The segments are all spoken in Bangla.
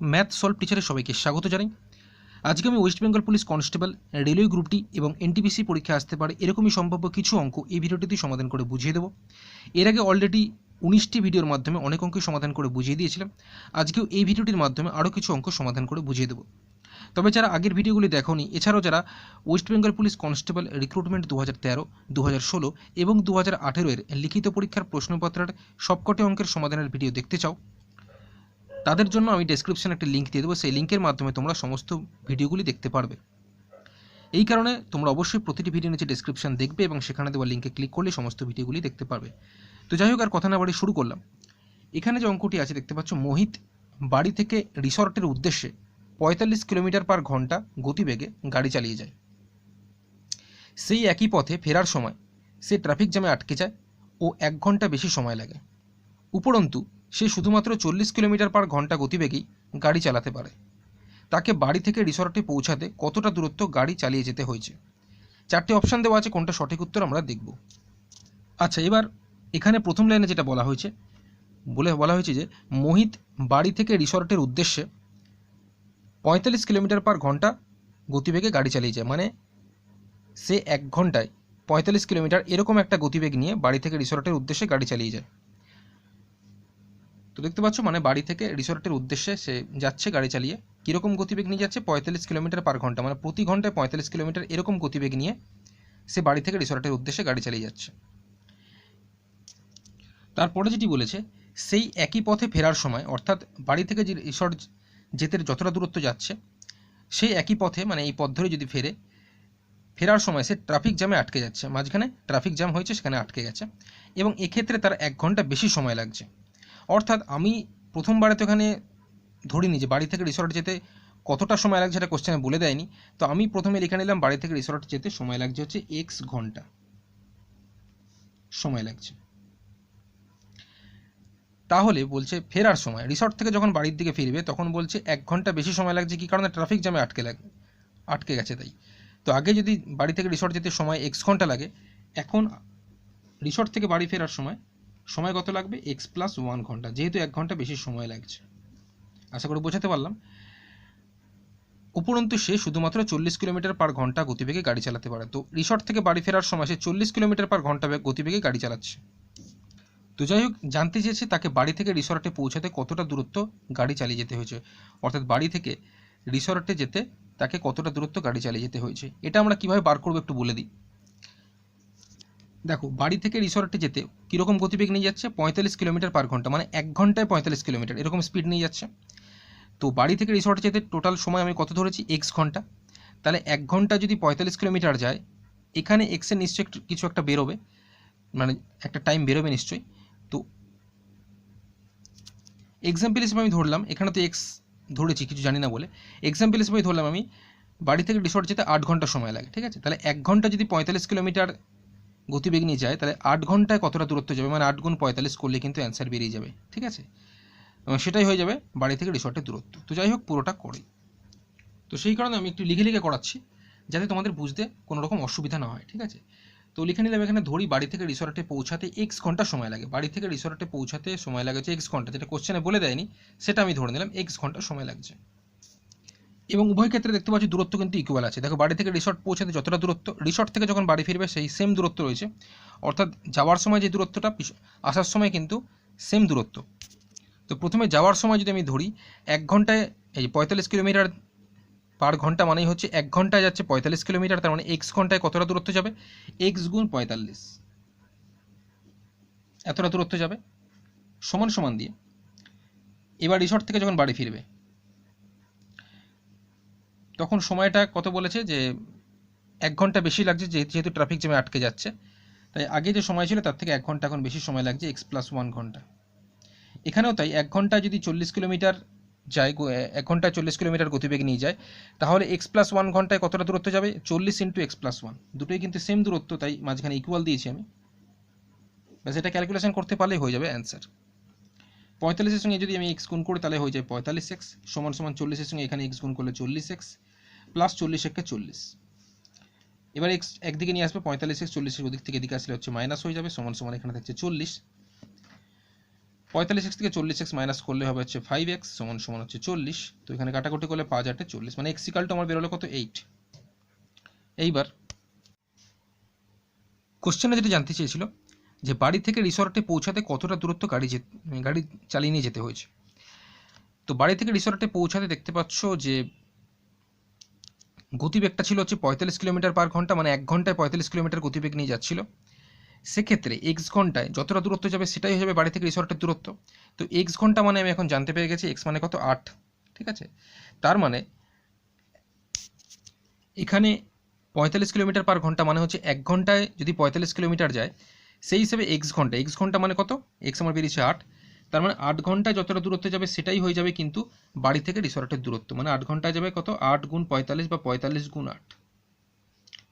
ম্যাথ সলভ টিচারে সবাইকে স্বাগত জানাই। আজকে আমি West Bengal police constable, railway গ্রুপটি এবং এনটিপিসি পরীক্ষা আসতে পারে এরকমই সম্ভাব্য কিছু অঙ্ক এই ভিডিওটিতেই সমাধান করে বুঝিয়ে দেবো। এর আগে অলরেডি উনিশটি ভিডিওর মাধ্যমে অনেক অঙ্কই সমাধান করে বুঝিয়ে দিয়েছিলাম। আজকেও এই ভিডিওটির মাধ্যমে আরও কিছু অঙ্ক সমাধান করে বুঝিয়ে দেবো। তবে যারা আগের ভিডিওগুলি দেখোনি, এছাড়াও যারা West Bengal police constable recruitment দু হাজার তেরো দু হাজার ষোলো এবং দু হাজার আঠেরো এর লিখিত পরীক্ষার প্রশ্নপত্রের সবকটি অঙ্কের সমাধানের ভিডিও দেখতে চাও তাদের জন্য আমি ডেসক্রিপশনে একটা লিঙ্ক দিয়ে দেবো। সেই লিঙ্কের মাধ্যমে তোমরা সমস্ত ভিডিওগুলি দেখতে পারবে। এই কারণে তোমরা অবশ্যই প্রতিটি ভিডিও নিচে ডেসক্রিপশন দেখবে এবং সেখানে দেওয়া লিঙ্কে ক্লিক করলে সমস্ত ভিডিওগুলি দেখতে পারবে। তো যাই হোক, আর কথা না বাড়ি শুরু করলাম। এখানে যে অঙ্কটি আছে, দেখতে পাচ্ছ মোহিত বাড়ি থেকে রিসর্টের উদ্দেশ্যে পঁয়তাল্লিশ কিলোমিটার পার ঘণ্টা গতিবেগে গাড়ি চালিয়ে যায়। সেই একই পথে ফেরার সময় সে ট্রাফিক জ্যামে আটকে যায় ও এক ঘণ্টা বেশি সময় লাগে। উপরন্তু সে শুধুমাত্র চল্লিশ কিলোমিটার পার ঘণ্টা গতিবেগেই গাড়ি চালাতে পারে। তাকে বাড়ি থেকে রিসর্টে পৌঁছাতে কতটা দূরত্ব গাড়ি চালিয়ে যেতে হয়েছে? চারটি অপশান দেওয়া আছে, কোনটা সঠিক উত্তর আমরা দেখব। আচ্ছা এবার এখানে প্রথম লাইনে যেটা বলা হয়েছে, বলে বলা হয়েছে যে মোহিত বাড়ি থেকে রিসর্টের উদ্দেশ্যে পঁয়তাল্লিশ কিলোমিটার পার ঘণ্টা গতিবেগে গাড়ি চালিয়ে যায়। মানে সে এক ঘন্টায় পঁয়তাল্লিশ কিলোমিটার এরকম একটা গতিবেগ নিয়ে বাড়ি থেকে রিসর্টের উদ্দেশ্যে গাড়ি চালিয়ে যায়। তো দেখতে পাচ্ছ মানে বাড়ি থেকে রিসর্টের উদ্দেশ্যে সে যাচ্ছে গাড়ি চালিয়ে। কীরকম গতিবেগ নিয়ে যাচ্ছে? পঁয়তাল্লিশ কিলোমিটার পার ঘণ্টা। মানে প্রতি ঘন্টায় পঁয়তাল্লিশ কিলোমিটার এরকম গতিবেগ নিয়ে সে বাড়ি থেকে রিসর্টের উদ্দেশ্যে গাড়ি চালিয়ে যাচ্ছে। তারপরে যেটি বলেছে, সেই একই পথে ফেরার সময়, অর্থাৎ বাড়ি থেকে যে রিসর্ট যেতে যতটা দূরত্ব যাচ্ছে, সেই একই পথে মানে এই পথ ধরে যদি ফেরে, ফেরার সময় সে ট্রাফিক জ্যামে আটকে যাচ্ছে। মাঝখানে ট্রাফিক জ্যাম হয়েছে, সেখানে আটকে গেছে। এবং এক্ষেত্রে তার এক ঘণ্টা বেশি সময় লাগছে। অর্থাৎ আমি প্রথমবারে তো এখানে ধরিনি যে বাড়ি থেকে রিসর্ট যেতে কতটা সময় লাগছে সেটা কোশ্চেনে বলে দেয়নি। তো আমি প্রথমে লিখে নিলাম বাড়ি থেকে রিসর্ট যেতে সময় লাগছে হচ্ছে এক্স ঘণ্টা। সময় লাগছে। তাহলে বলছে ফেরার সময়। রিসর্ট থেকে যখন বাড়ির দিকে ফিরবে তখন বলছে এক ঘণ্টা বেশি সময় লাগছে কি কারণে? ট্রাফিক জ্যামে আটকে লাগে আটকে গেছে তাই। তো আগে যদি বাড়ি থেকে রিসর্ট যেতে সময় এক্স ঘণ্টা লাগে, এখন রিসর্ট থেকে বাড়ি ফেরার সময় সময় কত লাগবে? এক্স প্লাস ওয়ান ঘণ্টা। যেহেতু এক ঘণ্টা বেশি সময় লাগছে। আশা করি বোঝাতে পারলাম। উপরন্তু সে শুধুমাত্র চল্লিশ কিলোমিটার পার ঘণ্টা গতিবেগে গাড়ি চালাতে পারে। তো রিসর্ট থেকে বাড়ি ফেরার সময় সে চল্লিশ কিলোমিটার পার ঘণ্টা গতিবেগে গাড়ি চালাচ্ছে। তো যাই হোক, জানতে চেয়েছে তাকে বাড়ি থেকে রিসর্টে পৌঁছাতে কতটা দূরত্ব গাড়ি চালিয়ে যেতে হয়েছে। অর্থাৎ বাড়ি থেকে রিসর্টে যেতে তাকে কতটা দূরত্ব গাড়ি চালিয়ে যেতে হয়েছে। এটা আমরা কীভাবে বার করব একটু বলে দিই। দেখো, বাড়ি থেকে রিসর্টে যেতে কীরকম গতিবেগ নিয়ে যাচ্ছে? পঁয়তাল্লিশ কিলোমিটার পার ঘণ্টা মানে এক ঘন্টায় পঁয়তাল্লিশ কিলোমিটার, এরকম স্পিড নিয়ে যাচ্ছে। তো বাড়ি থেকে রিসর্টে যেতে টোটাল সময় আমি কত ধরেছি? এক্স ঘণ্টা। তাহলে এক ঘণ্টা যদি পঁয়তাল্লিশ কিলোমিটার যায়, এখানে এক্সের নিশ্চয়ই কিছু একটা বেরোবে। মানে একটা টাইম বেরোবে নিশ্চয়ই। তো এক্সাম্পল হিসেবে আমি ধরলাম, এখানে তো এক্স ধরেছি, কিছু জানি না বলে। এক্সাম্পল হিসেবে ধরলাম আমি, বাড়ি থেকে রিসর্ট যেতে আট ঘণ্টা সময় লাগে, ঠিক আছে? তাহলে এক ঘণ্টা যদি পঁয়তাল্লিশ কিলোমিটার গতিবেগ নিয়ে যায়, তাহলে আট ঘন্টায় কতটা দূরত্ব যাবে? মানে আট গুণ পঁয়তাল্লিশ করলে কিন্তু অ্যান্সার বেরিয়ে যাবে, ঠিক আছে? এবং সেটাই হয়ে যাবে বাড়ি থেকে রিসর্টের দূরত্ব। তো যাই হোক, পুরোটা করি। তো সেই কারণে আমি একটু লিখে লিখে করাচ্ছি, যাতে তোমাদের বুঝতে কোনো রকম অসুবিধা না হয়, ঠিক আছে? তো লিখে নিলাম, এখানে ধরি বাড়ি থেকে রিসর্টে পৌঁছাতে এক্স ঘণ্টা সময় লাগে। বাড়ি থেকে রিসর্টে পৌঁছাতে সময় লাগে হচ্ছে এক্স ঘণ্টা, যেটা কোশ্চেনে বলে দেয়নি, সেটা আমি ধরে নিলাম এক্স ঘণ্টা সময় লাগছে। এবং উভয় ক্ষেত্রে দেখতে পাচ্ছি দূরত্ব কিন্তু ইকুয়াল আছে। দেখো, বাড়ি থেকে রিসর্ট পৌঁছাতে যতটা দূরত্ব রিসর্ট থেকে যখন বাড়ি ফিরবে সেই সেম দূরত্ব রয়েছে। অর্থাৎ যাওয়ার সময় যে দূরত্বটা আসার সময় কিন্তু সেম দূরত্ব। তো প্রথমে যাওয়ার সময় যদি আমি ধরি, এক ঘন্টায়, এই পঁয়তাল্লিশ কিলোমিটার পার ঘণ্টা মানেই হচ্ছে এক ঘন্টায় যাচ্ছে পঁয়তাল্লিশ কিলোমিটার, তার মানে এক্স ঘন্টায় কতটা দূরত্ব যাবে? এক্স গুণ পঁয়তাল্লিশ। এতটা দূরত্ব যাবে? সমান সমান দিয়ে। এবার রিসর্ট থেকে যখন বাড়ি ফিরবে তখন সময়টা কত বলেছে যে এক ঘণ্টা বেশি লাগছে যেহেতু ট্রাফিক জ্যামে আটকে যাচ্ছে। তাই আগে যে সময় ছিল তার থেকে এক ঘণ্টা এখন বেশি সময় লাগছে এক্স প্লাস ওয়ান ঘণ্টা। এখানেও তাই এক ঘণ্টা যদি চল্লিশ কিলোমিটার যায় এক ঘন্টায় চল্লিশ কিলোমিটার গতিবেগ নিয়ে যায়, তাহলে এক্স প্লাস ওয়ান ঘন্টায় কতটা দূরত্ব যাবে? চল্লিশ ইন্টু এক্স প্লাস ওয়ান দুটোই কিন্তু সেম দূরত্ব, তাই মাঝখানে ইকুয়াল দিয়েছি আমি। ব্যাস, এটা ক্যালকুলেশন করতে পারলেই হয়ে যাবে অ্যান্সার পঁয়তাল্লিশের সঙ্গে যদি আমি এক্স গুণ করি, তাহলে হয়ে যায় পঁয়তাল্লিশ এক্স সমান সমান চল্লিশের সঙ্গে এখানে এক্স গুণ করলে চল্লিশ এক্স প্লাস চল্লিশ একে চল্লিশ। এবার এক্স একদিকে নিয়ে আসবে পঁয়তাল্লিশ এক্স চল্লিশের ওদিক থেকে এদিকে আসলে হচ্ছে মাইনাস হয়ে যাবে, সমান সমান এখানে থাকছে চল্লিশ। পঁয়তাল্লিশ এক্স থেকে চল্লিশ এক্স মাইনাস করলে হবে হচ্ছে ফাইভ এক্স, সমান সমান হচ্ছে চল্লিশ। তো এখানে কাটাকুটি করলে পাঁচ আটে চল্লিশ মানে এক্সিকালটা আমার বেরোলো কত? এইট এইবার কোশ্চেনে যেটা জানতে চেয়েছিল, যে বাড়ি থেকে রিসর্টে পৌঁছাতে কতটা দূরত্ব গাড়ি গাড়ি চালিয়ে নিয়ে যেতে হয়েছে? তো বাড়ি থেকে রিসর্টে পৌঁছাতে দেখতে পাচ্ছ যে গতিবেগটা ছিল হচ্ছে পঁয়তাল্লিশ কিলোমিটার পার ঘণ্টা মানে এক ঘন্টায় পঁয়তাল্লিশ কিলোমিটার গতিবেগ নিয়ে যাচ্ছিল। সেক্ষেত্রে এক্স ঘন্টায় যতটা দূরত্ব যাবে সেটাই হয়ে যাবে বাড়ি থেকে রিসর্টের দূরত্ব। তো এক্স ঘণ্টা মানে আমি এখন জানতে পেরে গেছি এক্স মানে কত? আট। ঠিক আছে? তার মানে এখানে পঁয়তাল্লিশ কিলোমিটার পার ঘণ্টা মানে হচ্ছে এক ঘন্টায় যদি পঁয়তাল্লিশ কিলোমিটার যায়, সেই হিসেবে এক্স ঘণ্টা এক্স ঘণ্টা মানে কত? এক্স আমার বেরিয়েছে আট। তার মানে আট ঘন্টায় যতটা দূরত্বে যাবে সেটাই হয়ে যাবে কিন্তু বাড়ি থেকে রিসর্টের দূরত্ব। মানে আট ঘন্টায় যাবে কত? আট গুণ পঁয়তাল্লিশ বা পঁয়তাল্লিশ গুণ আট।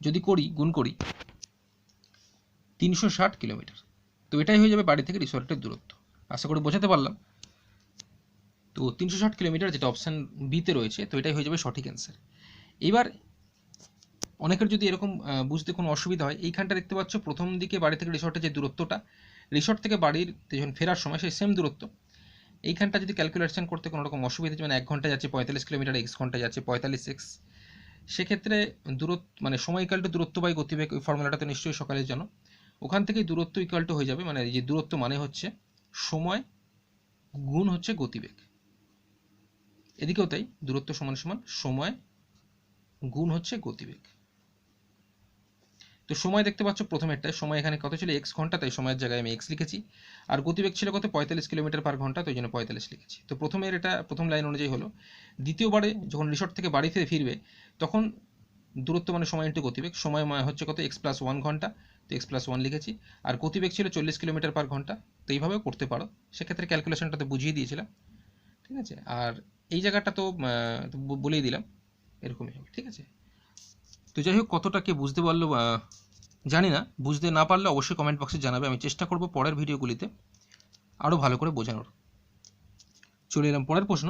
যদি করি, গুণ করি, তিনশো ষাট কিলোমিটার। তো এটাই হয়ে যাবে বাড়ি থেকে রিসর্টের দূরত্ব। আশা করি বোঝাতে পারলাম। তো তিনশো ষাট কিলোমিটার যেটা অপশান বিতে রয়েছে, তো এটাই হয়ে যাবে সঠিক অ্যান্সার এবার অনেকের যদি এরকম বুঝতে কোনো অসুবিধা হয়, এইখানটা দেখতে পাচ্ছ, প্রথম দিকে বাড়ি থেকে রিসর্টের যে দূরত্বটা রিসর্ট থেকে বাড়ির যখন ফেরার সময় সেই সেম দূরত্ব। এইখানটা যদি ক্যালকুলেশন করতে কোনো রকম অসুবিধা হচ্ছে, মানে এক ঘণ্টা যাচ্ছে পঁয়তাল্লিশ কিলোমিটার এক্স ঘণ্টা যাচ্ছে পঁয়তাল্লিশ এক্স সেক্ষেত্রে দূরত্ব মানে সময় ইকাল টু দূরত্ব বাই গতিবেগ ওই ফর্মুলাটা তো নিশ্চয়ই সকালের জন্য। ওখান থেকেই দূরত্ব ইকাল টু হয়ে যাবে মানে যে দূরত্ব মানে হচ্ছে সময় গুণ হচ্ছে গতিবেগ। এদিকেও তাই দূরত্ব সমান সমান সময় গুণ হচ্ছে গতিবেগ। তো সময় দেখতে পাচ্ছ প্রথমেরটায় সময় এখানে কত ছিল? এক্স ঘণ্টা, তাই সময়ের জায়গায় আমি এক্স লিখেছি। আর গতিবেগ ছিল কত? পঁয়তাল্লিশ কিলোমিটার পার ঘণ্টা তো জন্য পঁয়তাল্লিশ লিখেছি। তো প্রথমের এটা, প্রথম লাইন অনুযায়ী হলো। দ্বিতীয়বারে যখন রিসর্ট থেকে বাড়িতে ফিরবে, তখন দূরত্ব মানে সময় ইন্টু গতিবেগ। সময় মানে হচ্ছে কত? এক্স প্লাস ওয়ান ঘণ্টা, তো এক্স প্লাস ওয়ান লিখেছি। আর গতিবেগ ছিল চল্লিশ কিলোমিটার পার ঘণ্টা, তো এইভাবেও করতে পারো। সেক্ষেত্রে ক্যালকুলেশনটা তো বুঝিয়ে দিয়েছিলাম। ঠিক আছে? আর এই জায়গাটা তো বলেই দিলাম। এরকমই হবে। ঠিক আছে? তো যাই হোক, কতটা কে বুঝতে পারল জানি না, বুঝতে না পারলে অবশ্যই কমেন্ট বক্সে জানাবে। আমি চেষ্টা করব পরের ভিডিওগুলিতে আরও ভালো করে বোঝানোর। চলে এলাম পরের প্রশ্ন।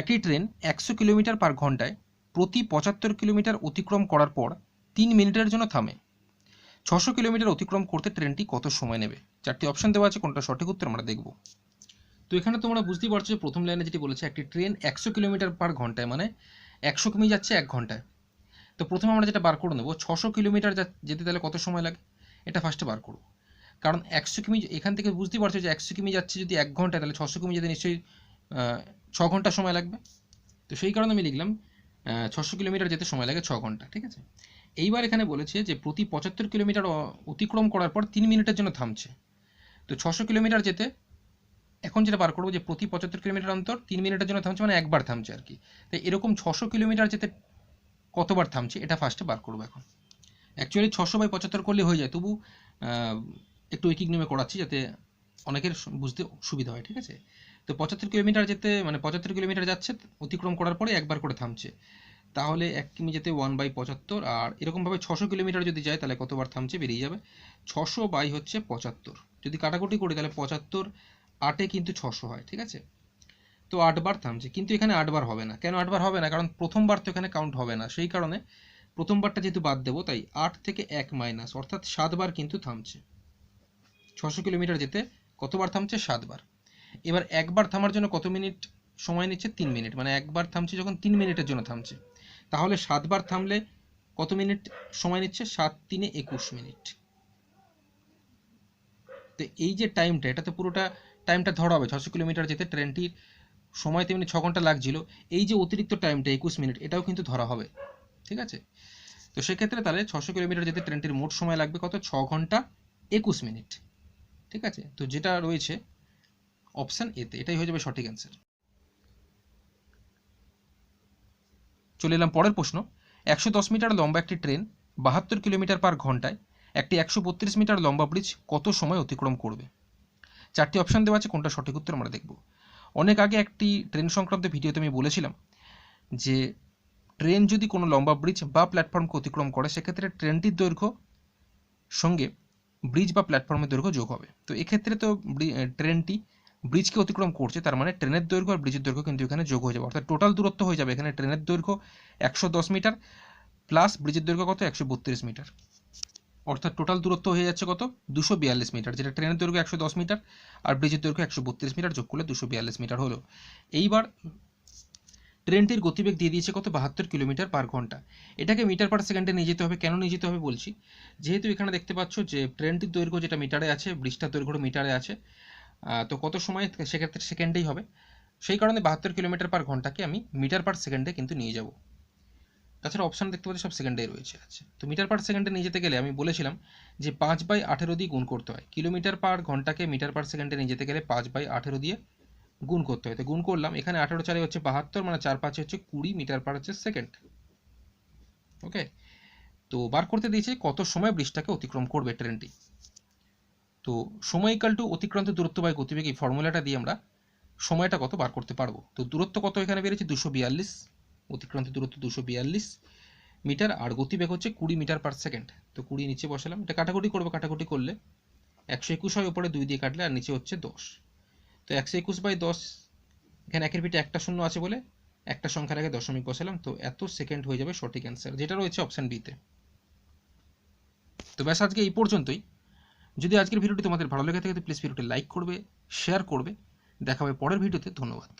একটি ট্রেন একশো কিলোমিটার পার ঘন্টায় প্রতি পঁচাত্তর কিলোমিটার অতিক্রম করার পর তিন মিনিটের জন্য থামে। ছশো কিলোমিটার অতিক্রম করতে ট্রেনটি কত সময় নেবে? চারটি অপশন দেওয়া আছে, কোনটা সঠিক উত্তর আমরা দেখব। তো এখানে তোমরা বুঝতেই পারছ যে প্রথম লাইনে যেটি বলেছে, একটি ট্রেন একশো কিলোমিটার পার ঘন্টায় মানে একশো কিমি যাচ্ছে এক ঘন্টায়। তো প্রথমে আমরা যেটা বার করে নেব, ছশো কিলোমিটার যেতে তাহলে কত সময় লাগে? এটা ফার্স্টে বার করব। কারণ একশো কিমি, এখান থেকে বুঝতেই পারছ যে একশো কিমি যাচ্ছে যদি এক ঘন্টায়, তাহলে ছশো কিমি যেতে নিশ্চয়ই ছ ঘণ্টা সময় লাগবে। তো সেই কারণে আমি লিখলাম ছশো কিলোমিটার যেতে সময় লাগে ছ ঘণ্টা, ঠিক আছে? এইবার এখানে বলেছে যে প্রতি পঁচাত্তর কিলোমিটার অতিক্রম করার পর তিন মিনিটের জন্য থামছে। তো ছশো কিলোমিটার যেতে, এখন যেটা বার করব যে প্রতি পঁচাত্তর কিলোমিটার অন্তর তিন মিনিটের জন্য থামছে মানে একবার থামছে আর কি। তাই এরকম ছশো কিলোমিটার যেতে কতবার থামছে, এটা ফার্স্টে বার করব এখন। অ্যাকচুয়ালি ছশো বাই পঁচাত্তর করলে হয়ে যায়, তবু একটু ঐকিক নিয়মে করাচ্ছি যাতে অনেকের বুঝতে সুবিধা হয়, ঠিক আছে? তো পঁচাত্তর কিলোমিটার যেতে মানে পঁচাত্তর কিলোমিটার যাচ্ছে, অতিক্রম করার পরে একবার করে থামছে। তাহলে এক কিমি যেতে ওয়ান বাই পঁচাত্তর, আর এরকমভাবে ছশো কিলোমিটার যদি যায়, তাহলে কতবার থামছে বেরিয়ে যাবে? ছশো বাই হচ্ছে পঁচাত্তর। যদি কাটাকুটি করি, তাহলে পঁচাত্তর আটে কিন্তু ছশো হয়, ঠিক আছে? তো আটবার থামছে। কিন্তু এখানে আটবার হবে না। কেন আটবার হবে না? কারণ প্রথমবার তো এখানে কাউন্ট হবে না। সেই কারণে প্রথমবারটা যেহেতু বাদ দেবো, তাই আট থেকে এক মাইনাস অর্থাৎ সাতবার কিন্তু থামছে। ছশো কিলোমিটার যেতে কতবার থামছে? সাতবার। এবার একবার থামার জন্য কত মিনিট সময় নিচ্ছে? তিন মিনিট। মানে একবার থামছে যখন তিন মিনিটের জন্য থামছে। তাহলে সাতবার থামলে কত মিনিট সময় নিচ্ছে? সাত তিনে একুশ মিনিট। তো এই যে টাইমটা এটা তো পুরোটা টাইমটা ধরা হবে ছশো কিলোমিটার যেতে ট্রেনটির সময় তেমনি ছ ঘণ্টা লাগছিল। এই যে অতিরিক্ত টাইমটা একুশ মিনিট এটাও কিন্তু ধরা হবে। ঠিক আছে? তো সেক্ষেত্রে তাহলে ছশো কিলোমিটার যেতে ট্রেনটির মোট সময় লাগবে কত? ছ ঘণ্টা একুশ মিনিট ঠিক আছে? তো যেটা রয়েছে অপশান এতে এটাই হয়ে যাবে সঠিক অ্যান্সার চলে এলাম পরের প্রশ্ন। একশো দশ মিটার লম্বা একটি ট্রেন বাহাত্তর কিলোমিটার পার ঘন্টায় একটি একশো বত্রিশ মিটার লম্বা ব্রিজ কত সময় অতিক্রম করবে? চারটি অপশন দেওয়া আছে, কোনটা সঠিক উত্তর আমরা দেখব। অনেক আগে একটি ট্রেন সংক্রান্ত ভিডিওতে আমি বলেছিলাম যে ট্রেন যদি কোনো লম্বা ব্রিজ বা প্ল্যাটফর্মকে অতিক্রম করে, সেক্ষেত্রে ট্রেনটির দৈর্ঘ্য সঙ্গে ব্রিজ বা প্ল্যাটফর্মের দৈর্ঘ্য যোগ হবে। তো এক্ষেত্রে তো ট্রেনটি ব্রিজকে অতিক্রম করছে, তার মানে ট্রেনের দৈর্ঘ্য আর ব্রিজের দৈর্ঘ্য কিন্তু এখানে যোগ হয়ে যাবে। অর্থাৎ টোটাল দূরত্ব হয়ে যাবে। এখানে ট্রেনের দৈর্ঘ্য একশো দশ মিটার প্লাস ব্রিজের দৈর্ঘ্য কত? একশো বত্রিশ মিটার। অর্থাৎ টোটাল দূরত্ব হয়ে যাচ্ছে কত? দুশো বিয়াল্লিশ মিটার, যেটা ট্রেনের দৈর্ঘ্য একশো দশ মিটার আর ব্রিজের দৈর্ঘ্য একশো বত্রিশ মিটার, যোগ করলে দুশো বিয়াল্লিশ মিটার হলো। এইবার ট্রেনটির গতিবেগ দিয়ে দিয়েছে কত? বাহাত্তর কিলোমিটার পার ঘণ্টা। এটাকে মিটার পার সেকেন্ডে নিয়ে যেতে হবে। কেন নিয়ে যেতে হবে বলছি? যেহেতু এখানে দেখতে পাচ্ছ যে ট্রেনটির দৈর্ঘ্য যেটা মিটারে আছে, ব্রিজটার দৈর্ঘ্য মিটারে আছে তো কত সময় সেক্ষেত্রে সেকেন্ডেই হবে? সেই কারণে বাহাত্তর কিলোমিটার পার ঘন্টাকে আমি মিটার পার সেকেন্ডে কিন্তু নিয়ে যাব। তাছাড়া অপশান দেখতে পাচ্ছি সব সেকেন্ডেই রয়েছে। আচ্ছা তো মিটার পার সেকেন্ডে নিয়ে যেতে গেলে আমি বলেছিলাম যে পাঁচ বাই আঠেরো দিয়ে গুণ করতে হয়। কিলোমিটার পার ঘন্টাকে মিটার পার সেকেন্ডে নিয়ে যেতে গেলে পাঁচ বাই আঠেরো দিয়ে গুণ করতে হয়। তো গুণ করলাম, এখানে আঠেরো চারে হচ্ছে বাহাত্তর মানে চার পাঁচে হচ্ছে কুড়ি মিটার পার হচ্ছে সেকেন্ড ওকে তো বার করতে দিয়েছে কত সময় ব্রিজটাকে অতিক্রম করবে ট্রেনটি তো সময় ইকাল টু অতিক্রান্ত দূরত্ব বাই গতিবেগ, এই ফর্মুলাটা দিয়ে আমরা সময়টা কত বার করতে পারব? তো দূরত্ব কত এখানে বেড়েছে? দুশো বিয়াল্লিশ। অতিক্রান্ত দূরত্ব দুশো বিয়াল্লিশ মিটার, আর গতিবেগ হচ্ছে কুড়ি মিটার পার সেকেন্ড তো কুড়ি নিচে বসালাম, এটা কাটাকুটি করব, কাটাকুটি করলে একশো একুশ হয়, ওপরে দুই দিয়ে কাটলে, আর নিচে হচ্ছে দশ। তো একশো একুশ বাই দশ, এখানে একের পিঠে একটা শূন্য আছে বলে একটা সংখ্যার আগে দশমিক বসালাম, তো এত সেকেন্ড হয়ে যাবে সঠিক অ্যান্সার যেটা রয়েছে অপশান বিতে তো। ব্যাস, আজকে এই পর্যন্তই। যদি আজকের ভিডিওটি তোমাদের ভালো লেগে থাকে, তো প্লিজ ভিডিওটি লাইক করবে শেয়ার করবে। দেখা হবে পরের ভিডিওতে, ধন্যবাদ।